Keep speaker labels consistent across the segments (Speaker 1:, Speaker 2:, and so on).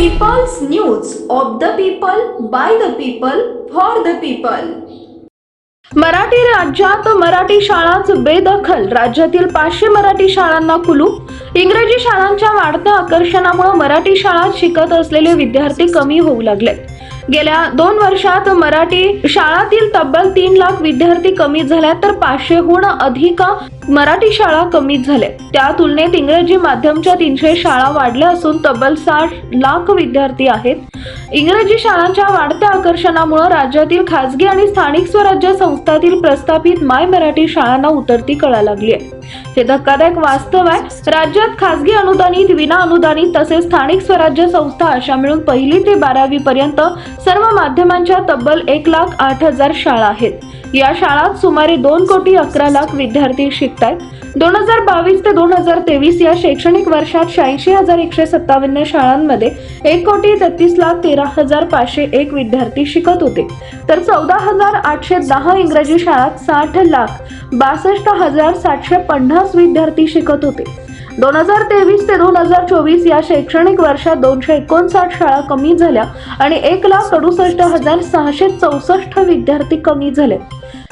Speaker 1: People's news of the people by the people for the people Marathi राज्यात मराठी शाळाच बेदखल. राज्यातील पाचशे मराठी शाळांना कुलू इंग्रजी शाळांच्या वाढत्या आकर्षणामुळे मराठी शाळात शिकत असलेले विद्यार्थी कमी होऊ लागले गेल्या दोन वर्षात मराठी शाळातील तब्बल तीन लाख विद्यार्थी कमी झाल्या तर पाचशेहून अधिक मराठी शाळा कमी झाल्या. त्या तुलनेत इंग्रजी माध्यमच्या तीनशे शाळा वाढल्या असून तब्बल साठ लाख विद्यार्थी आहेत. इंग्रजी शाळांच्या वाढत्या आकर्षणामुळे राज्यातील खासगी आणि स्थानिक स्वराज्य संस्थातील प्रस्थापित माय मराठी शाळांना उतरती कळा लागली आहे हे धक्कादायक वास्तव आहे. राज्यात खासगी अनुदानित विना अनुदानित तसेच स्थानिक स्वराज्य संस्था अशा मिळून पहिली ते बारावी पर्यंत सर्व माध्यमांच्या तब्बल एक लाख आठ हजार शाळा आहेत. या शाळात सुमारे दोन कोटी अकरा लाख विद्यार्थी शिकतायत. दोन हजार बावीस ते दोन हजार तेवीस या शैक्षणिक वर्षात शहाऐंशी हजार एकशे सत्तावन्न शाळांमध्ये एक कोटी तेहतीस लाख तेरा हजार पाचशे एक विद्यार्थी शिकत होते. तर चौदा हजार आठशे दहा इंग्रजी शाळात साठ लाख बासष्ट हजार सातशे पन्नास विद्यार्थी शिकत होते. दोन हजार तेवीस ते दोन हजार चोवीस या शैक्षणिक वर्षात दोनशे एकोणसाठ शाळा कमी झाल्या आणि एक लाख अडुसष्ट हजार सहाशे चौसष्ट विद्यार्थी कमी झाले.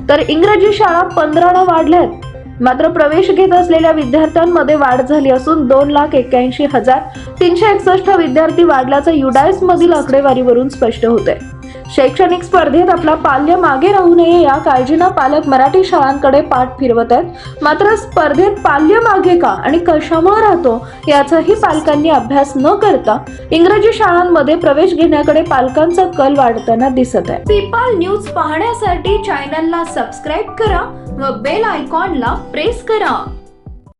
Speaker 1: तर इंग्रजी शाळा पंधरानं वाढल्या आहेत. मात्र प्रवेश घेत असलेल्या विद्यार्थ्यांमध्ये वाढ झाली असून दोन लाख एक्क्याऐंशी हजार तीनशे एकसष्ट विद्यार्थी वाढल्याचं युडायस मधील आकडेवारीवरून स्पष्ट होत आहे शैक्षणिक स्पर्धेत आपला पाल्य मागे राहू नये या काळजीनं पालक मराठी शाळांकडे पाठ फिरवत आहेत. मात्र स्पर्धेत पाल्य मागे का आणि कशामुळे राहतो याचाही पालकांनी अभ्यास न करता इंग्रजी शाळांमध्ये प्रवेश घेण्याकडे पालकांचा कल वाढताना दिसत आहे. पीपाल न्यूज पाहण्यासाठी चॅनलला सबस्क्राईब करा व बेल आयकॉनला प्रेस करा.